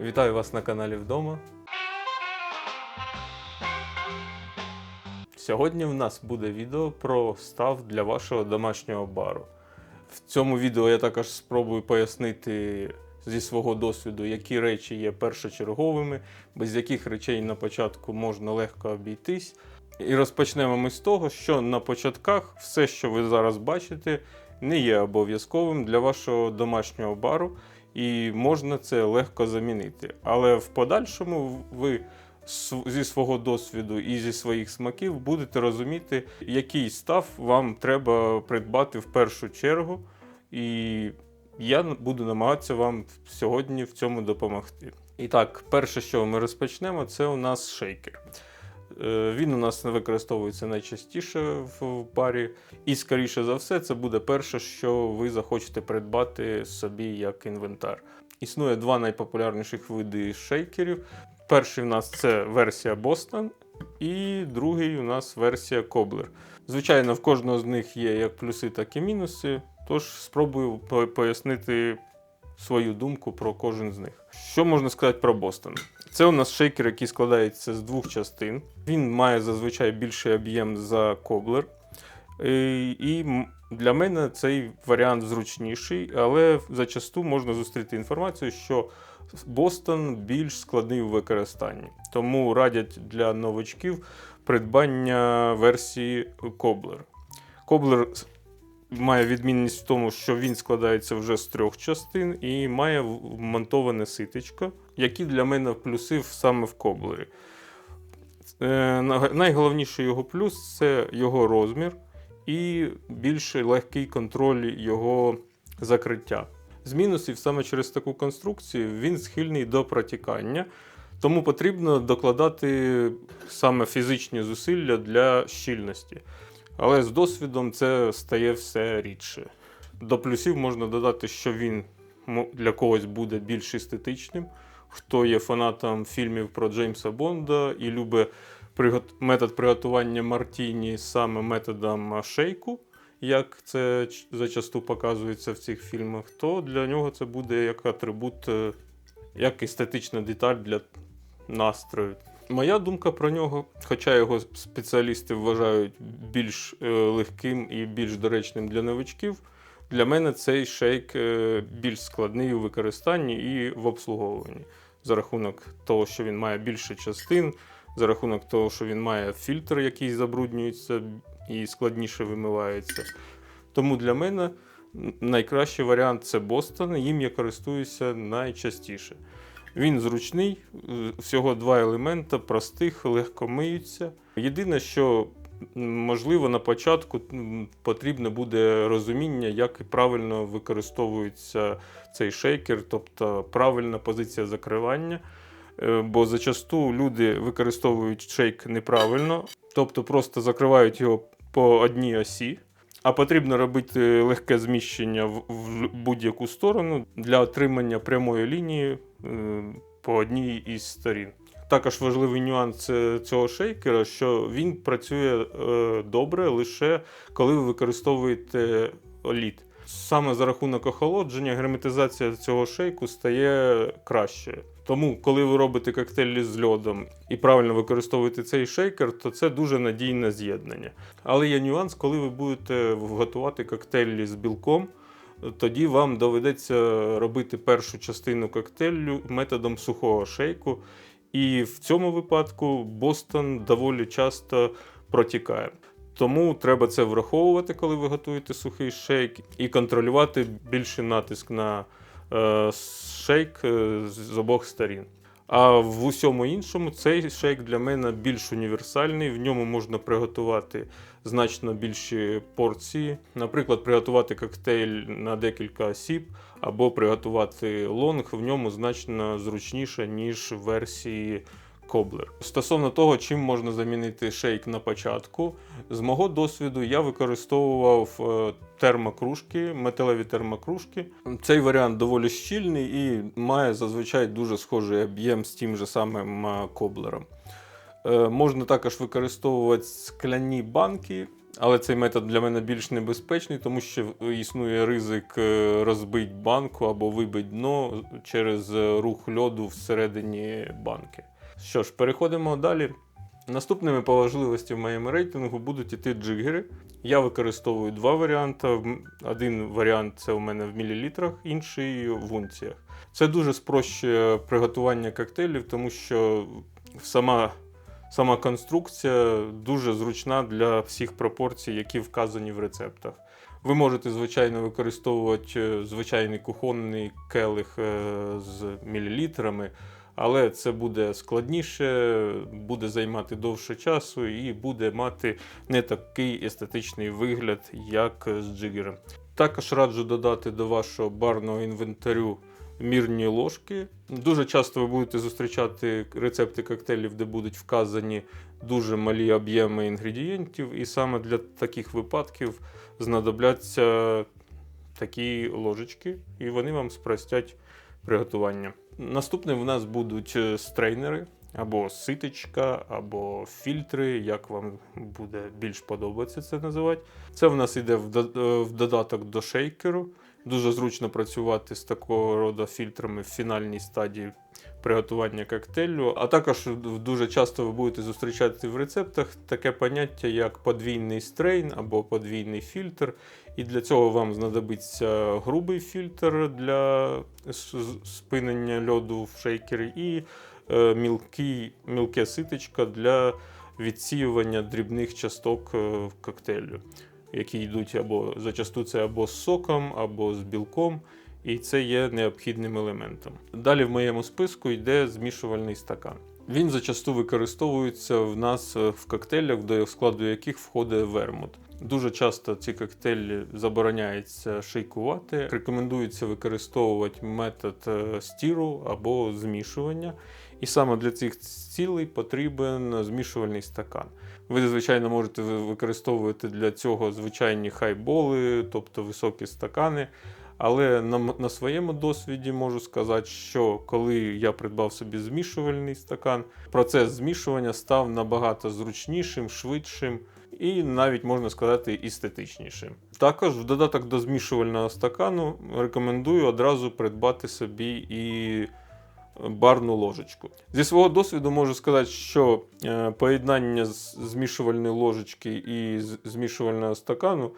Вітаю вас на каналі вдома. Сьогодні в нас буде відео про став для вашого домашнього бару. В цьому відео я також спробую пояснити зі свого досвіду, які речі є першочерговими, без яких речей на початку можна легко обійтись. І розпочнемо ми з того, що на початках все, що ви зараз бачите, не є обов'язковим для вашого домашнього бару, і можна це легко замінити. Але в подальшому ви зі свого досвіду і зі своїх смаків будете розуміти, який став вам треба придбати в першу чергу. І я буду намагатися вам сьогодні в цьому допомогти. І так, перше, що ми розпочнемо, це у нас шейкер. Е, Він у нас використовується найчастіше в барі, і, скоріше за все, це буде перше, що ви захочете придбати собі як інвентар. Існує два найпопулярніших види шейкерів. Перший у нас це версія Boston, і другий у нас версія Cobbler. Звичайно, в кожного з них є як плюси, так і мінуси. Тож спробую пояснити свою думку про кожен з них. Що можна сказати про Бостон? Це у нас шейкер, який складається з двох частин. Він має зазвичай більший об'єм за коблер. І, для мене цей варіант зручніший, але зачасту можна зустріти інформацію, що Бостон більш складний у використанні. Тому радять для новачків придбання версії Коблер. Коблер має відмінність в тому, що він складається вже з трьох частин і має вмонтоване ситечко, які для мене плюси саме в коблері. Е, Найголовніший його плюс це його розмір і більш легкий контроль його закриття. З мінусів саме через таку конструкцію він схильний до протікання, тому потрібно докладати саме фізичні зусилля для щільності. Але з досвідом це стає все рідше. До плюсів можна додати, що він для когось буде більш естетичним. Хто є фанатом фільмів про Джеймса Бонда і любить метод приготування Мартіні саме методом шейку, як це зачасту показується в цих фільмах, то для нього це буде як атрибут, е, як естетична деталь для настрою. Моя думка про нього, хоча його спеціалісти вважають більш е, легким і більш доречним для новичків, для мене цей шейк е, більш складний у використанні і в обслуговуванні. За рахунок того, що він має більше частин, за рахунок того, що він має фільтр, який забруднюється і складніше вимивається. Тому для мене найкращий варіант це Бостон. Їм я користуюся найчастіше. Він зручний, всього два елемента, простих, легко миються. Єдине, що можливо на початку м, потрібно буде розуміння, як правильно використовується цей шейкер, тобто правильна позиція закривання. Е, Бо зачасту люди використовують шейк неправильно, тобто просто закривають його по одній осі. А потрібно робити легке зміщення в, будь-яку сторону для отримання прямої лінії е, по одній із сторін. Також важливий нюанс е, цього шейкера, що він працює е, добре лише коли ви використовуєте лід. Саме за рахунок охолодження герметизація цього шейку стає краще. Тому, коли ви робите коктейлі з льодом і правильно використовуєте цей шейкер, то це дуже надійне з'єднання. Але є нюанс, коли ви будете готувати коктейлі з білком, тоді вам доведеться робити першу частину коктейлю методом сухого шейку. І в цьому випадку Бостон доволі часто протікає. Тому треба це враховувати, коли ви готуєте сухий шейк, і контролювати більший натиск на е, шейк е, з обох сторін. А в усьому іншому цей шейк для мене більш універсальний. В ньому можна приготувати значно більші порції. Наприклад, приготувати коктейль на декілька осіб, або приготувати лонг в ньому значно зручніше, ніж версії Коблер. Стосовно того, чим можна замінити шейк на початку, з мого досвіду я використовував е, термокружки, металеві термокружки. Цей варіант доволі щільний і має зазвичай дуже схожий об'єм з тим же самим е, коблером. Е, Можна також використовувати скляні банки, Але цей метод для мене більш небезпечний, тому що існує ризик розбити банку або вибити дно через рух льоду всередині банки. Що ж, переходимо далі. Наступними по важливості в моєму рейтингу будуть іти джигери. Я використовую два варіанти. Один варіант це у мене в мілілітрах, інший в унціях. Це дуже спрощує приготування коктейлів, тому що сама, сама конструкція дуже зручна для всіх пропорцій, які вказані в рецептах. Ви можете, звичайно, використовувати е, звичайний кухонний келих е, з мілілітрами, але це буде складніше, буде займати довше часу і буде мати не такий естетичний вигляд, як з джигером. Також раджу додати до вашого барного інвентарю мірні ложки. Дуже часто ви будете зустрічати рецепти коктейлів, де будуть вказані дуже малі об'єми інгредієнтів, і саме для таких випадків знадобляться такі ложечки, і вони вам спростять приготування. Наступним в нас будуть е, стрейнери. Або ситочка, або фільтри, як вам буде більш подобатися це називати. Це в нас йде е, в додаток до шейкеру. Дуже зручно працювати з такого роду фільтрами в фінальній стадії приготування коктейлю. А також дуже часто ви будете зустрічати в рецептах таке поняття, як подвійний стрейн або подвійний фільтр. І для цього вам знадобиться грубий фільтр для спинення льоду в шейкері і е, мілкий, мілке ситочко для відсіювання дрібних часток е, коктейлю, які йдуть або зачасту це або з соком, або з білком. І це є необхідним елементом. Далі в моєму списку йде змішувальний стакан. Він зачасту використовується в нас е, в коктейлях, до складу яких входить вермут. Дуже часто ці коктейлі забороняється шейкувати. Рекомендується використовувати метод е, стіру або змішування. І саме для цих цілей потрібен змішувальний стакан. Ви, звичайно, можете використовувати для цього звичайні хайболи, тобто високі стакани. Але на, на своєму досвіді можу сказати, що коли я придбав собі змішувальний стакан, процес змішування став набагато зручнішим, швидшим і навіть можна сказати естетичнішим. Також в додаток до змішувального стакану рекомендую одразу придбати собі і барну ложечку. Зі свого досвіду можу сказати, що е, поєднання змішувальної ложечки і змішувального стакану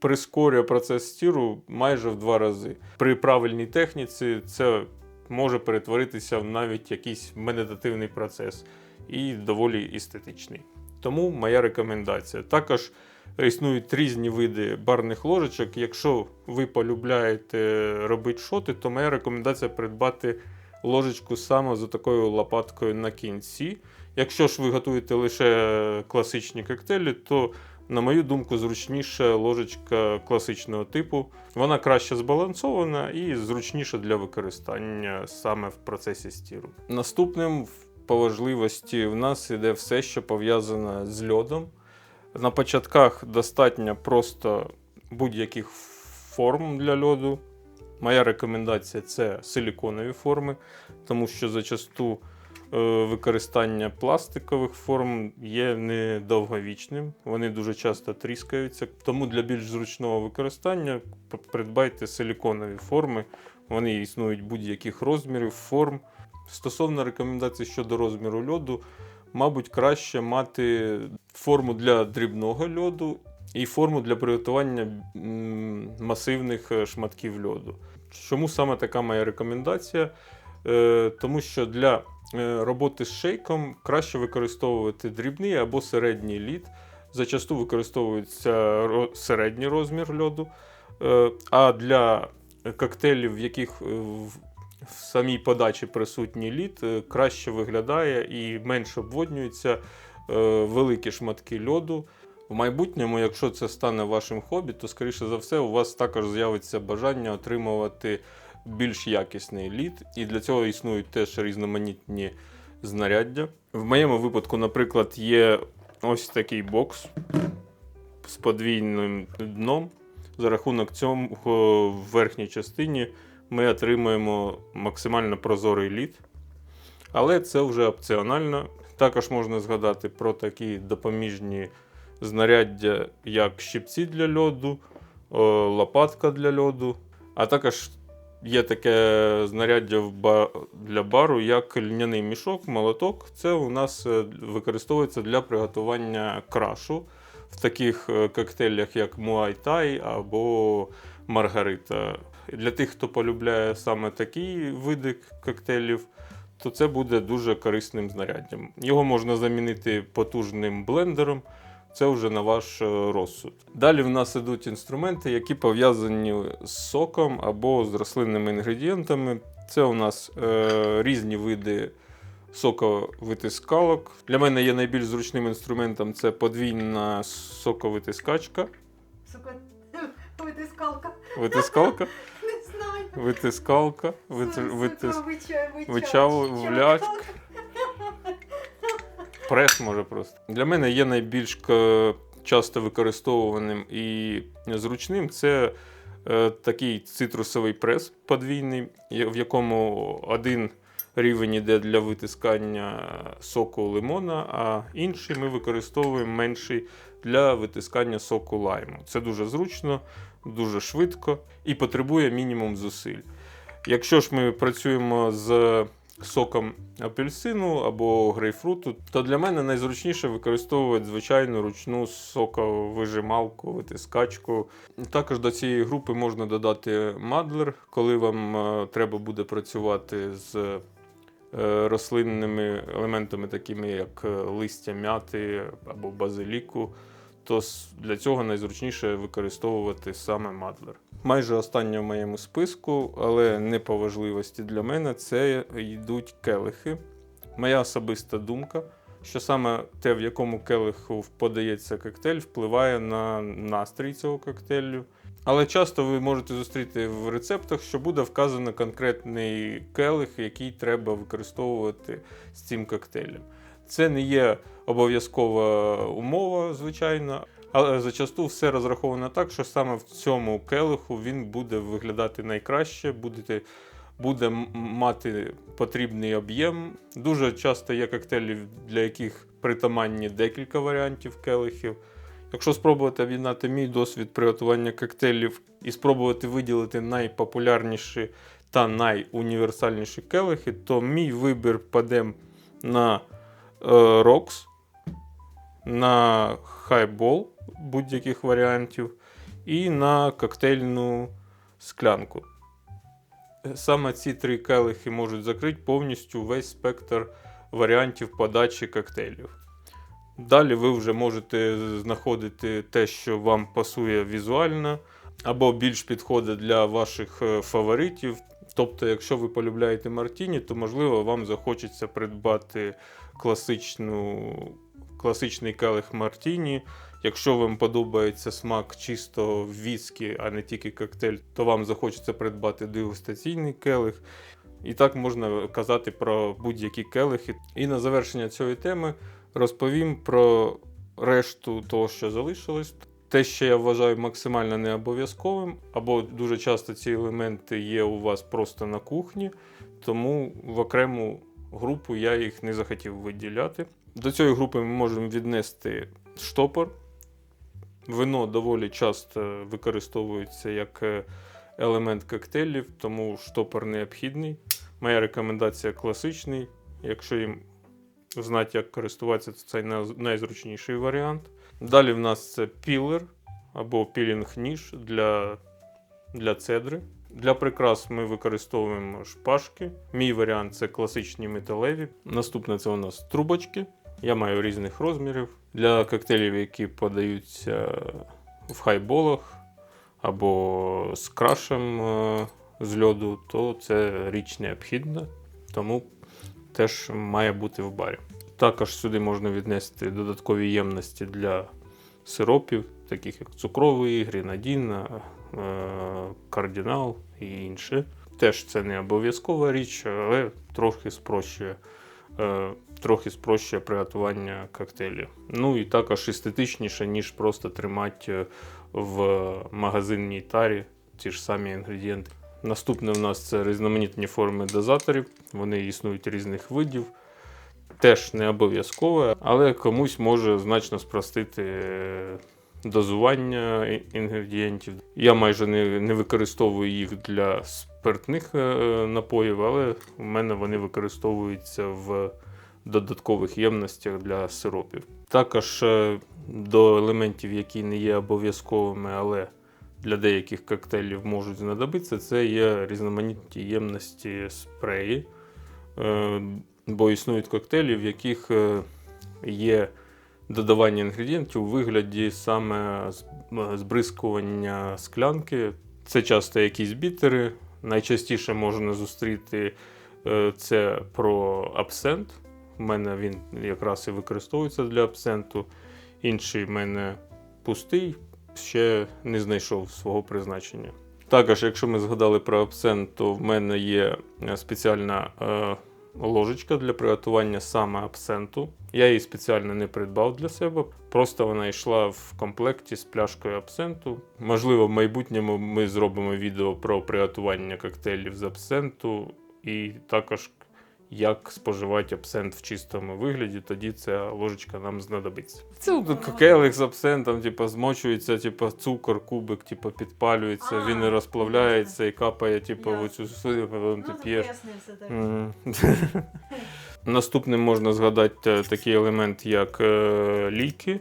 прискорює процес стіру майже в два рази. При правильній техніці це може перетворитися в навіть якийсь медитативний процес і доволі естетичний. Тому моя рекомендація. Також існують різні види барних ложечок. Якщо ви полюбляєте робити шоти, то моя рекомендація придбати ложечку саме з такою лопаткою на кінці. Якщо ж ви готуєте лише класичні коктейлі, то, на мою думку, зручніша ложечка класичного типу. Вона краще збалансована і зручніша для використання саме в процесі стіру. Наступним по важливості в нас іде все, що пов'язане з льодом. На початках достатньо просто будь-яких форм для льоду. Моя рекомендація це силіконові форми, тому що зачасту використання пластикових форм є недовговічним. Вони дуже часто тріскаються. Тому для більш зручного використання придбайте силіконові форми. Вони існують будь-яких розмірів, форм. Стосовно рекомендацій щодо розміру льоду, мабуть, краще мати форму для дрібного льоду і форму для приготування масивних е, шматків льоду. Чому саме така моя рекомендація? Е, Тому що для е, роботи з шейком краще використовувати дрібний або середній лід. Зачасту використовується середній розмір льоду. Е, А для коктейлів, в яких е, в самій подачі присутній лід, е, краще виглядає і менше обводнюються е, великі шматки льоду. В майбутньому, якщо це стане вашим хобі, то скоріше за все у вас також з'явиться бажання отримувати більш якісний лід, і для цього існують теж різноманітні знаряддя. В моєму випадку, наприклад, є ось такий бокс з подвійним дном. За рахунок цього в верхній частині ми отримуємо максимально прозорий лід. Але це вже опціонально. Також можна згадати про такі допоміжні знаряддя як щипці для льоду, е, лопатка для льоду, а також є таке знаряддя для бару, як льняний мішок, молоток. Це у нас е, використовується для приготування крашу в таких е, коктейлях, як Thai або Маргарита. Для тих, хто полюбляє саме такі види коктейлів, то це буде дуже корисним знаряддям. Його можна замінити потужним блендером. Це вже на ваш е, розсуд. Далі в нас ідуть інструменти, які пов'язані з соком або з рослинними інгредієнтами. Це у нас е, різні види соковитискалок. Для мене є найбільш зручним інструментом це подвійна соковитискачка. Сука, витискалка. Витискалка, Не знаю. витискалка, вит, Сука, прес може просто. Для мене є найбільш часто використовуваним і зручним це е, такий цитрусовий прес подвійний, в якому один рівень іде для витискання соку лимона, а інший ми використовуємо менший для витискання соку лайму. Це дуже зручно, дуже швидко і потребує мінімум зусиль. Якщо ж ми працюємо з соком апельсину або грейпфруту, то для мене найзручніше використовувати звичайну ручну соковижималку, витискачку. Також до цієї групи можна додати мадлер, коли вам е, треба буде працювати з е, рослинними елементами, такими як е, листя м'яти або базиліку. То для цього найзручніше використовувати саме мадлер. Майже останнє в моєму списку, але не по важливості для мене, це йдуть келихи. Моя особиста думка, що саме те, в якому келиху подається коктейль, впливає на настрій цього коктейлю. Але часто ви можете зустріти в рецептах, що буде вказано конкретний келих, який треба використовувати з цим коктейлем. Це не є обов'язкова умова, звичайно, але зачасту все розраховано так, що саме в цьому келиху він буде виглядати найкраще, буде, буде мати потрібний об'єм. Дуже часто є коктейлі, для яких притаманні декілька варіантів келихів. Якщо спробувати об'єднати мій досвід приготування коктейлів і спробувати виділити найпопулярніші та найуніверсальніші келихи, то мій вибір паде на Рокс, на хайбол будь-яких варіантів і на коктейльну склянку. Саме ці три келихи можуть закрити повністю весь спектр варіантів подачі коктейлів. Далі ви вже можете знаходити те, що вам пасує візуально, або більш підходить для ваших е, фаворитів. Тобто, якщо ви полюбляєте Мартіні, то можливо вам захочеться придбати класичну, класичний келих Мартіні. Якщо вам подобається смак чисто віскі, а не тільки коктейль, то вам захочеться придбати дегустаційний келих. І так можна казати про будь-які келихи. І на завершення цієї теми розповім про решту того, що залишилось. Те, що я вважаю максимально не обов'язковим, або дуже часто ці елементи є у вас просто на кухні, тому в окрему групу я їх не захотів виділяти. До цієї групи ми можемо віднести штопор. Вино доволі часто використовується як е, елемент коктейлів, тому штопор необхідний. Моя рекомендація класичний. Якщо їм знати, як користуватися, то це найзручніший варіант. Далі в нас це пілер або пілінг-ніж для, для цедри. Для прикрас ми використовуємо шпажки. Мій варіант це класичні металеві. Наступне це у нас трубочки. Я маю різних розмірів. Для коктейлів, які подаються в хайболах або з крашем е, з льоду, то це річ необхідна, тому теж має бути в барі. Також сюди можна віднести додаткові ємності для сиропів, таких як цукровий, гренадін, е, кардинал і інше. Теж це не обов'язкова річ, але трохи спрощує, е, трохи спрощує приготування коктейлів. Ну і також естетичніше, ніж просто тримати е, в магазинній тарі ті ж самі інгредієнти. Наступне у нас це різноманітні форми дозаторів. Вони існують різних видів. теж не обов'язкове, але комусь може значно спростити дозування інгредієнтів. Я майже не, не використовую їх для спиртних е, напоїв, але у мене вони використовуються в додаткових ємностях для сиропів. Також е, до елементів, які не є обов'язковими, але для деяких коктейлів можуть знадобитися, це є різноманітні ємності спреї. Е, Бо існують коктейлі, в яких є додавання інгредієнтів у вигляді саме е, збризкування склянки. Це часто якісь бітери. Найчастіше можна зустріти е, це про абсент. У мене він якраз і використовується для абсенту. Інший в мене пустий, ще не знайшов свого призначення. Також, якщо ми згадали про абсент, то в мене є е, спеціальна ложечка для приготування саме абсенту. Я її спеціально не придбав для себе, просто вона йшла в комплекті з пляшкою абсенту. Можливо, в майбутньому ми зробимо відео про приготування коктейлів з абсенту і також як споживати абсент в чистому вигляді, тоді ця ложечка нам знадобиться. Це от з абсентом, типу, змочується, типу, цукор, кубик, типу, підпалюється, А, він розплавляється і капає, типу, в оцю силу, ти Ну, ти п'єш. Наступним можна згадати е, такий елемент, як е, ліки.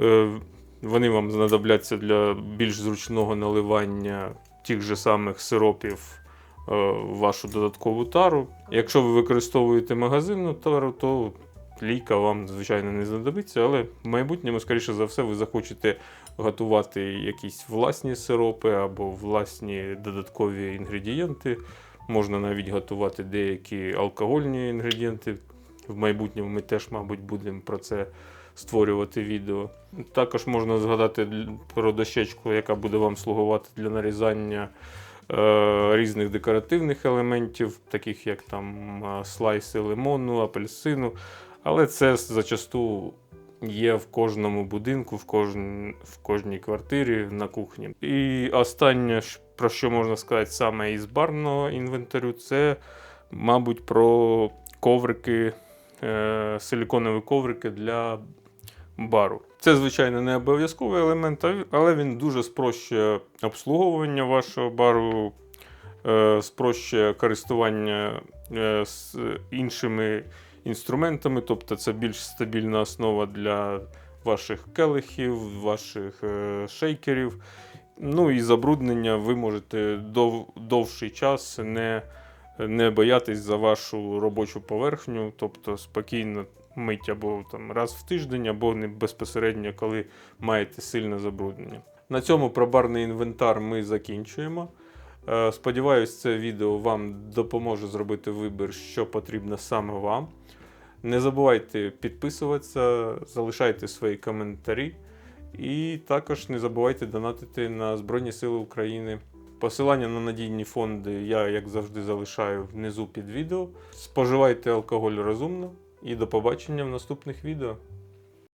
Е, Вони вам знадобляться для більш зручного наливання тих же самих сиропів в вашу додаткову тару. Якщо ви використовуєте магазинну тару, то лійка вам, звичайно, не знадобиться, але в майбутньому, скоріше за все, ви захочете готувати якісь власні сиропи або власні додаткові інгредієнти. Можна навіть готувати деякі алкогольні інгредієнти. В майбутньому ми теж, мабуть, будемо про це створювати відео. Також можна згадати про дощечку, яка буде вам слугувати для нарізання різних декоративних елементів, таких як там е, слайси лимону, апельсину. Але це зачасту є в кожному будинку, в, кожн... в кожній квартирі на кухні. І останнє, про що можна сказати саме із барного інвентарю, це, мабуть, про коврики, е... силіконові коврики для бару. Це, звичайно, не обов'язковий елемент, але він дуже спрощує обслуговування вашого бару, е... спрощує користування е... з іншими інструментами, тобто це більш стабільна основа для ваших келихів, ваших е, шейкерів. Ну і забруднення ви можете дов, довший час не, не боятись за вашу робочу поверхню, тобто спокійно мить або там раз в тиждень, або не безпосередньо, коли маєте сильне забруднення. На цьому про барний інвентар ми закінчуємо. Е, Сподіваюсь, це відео вам допоможе зробити вибір, що потрібно саме вам. Не забувайте підписуватися, залишайте свої коментарі. І також не забувайте донатити на Збройні Сили України. Посилання на надійні фонди я, як завжди, залишаю внизу під відео. Споживайте алкоголь розумно і до побачення в наступних відео.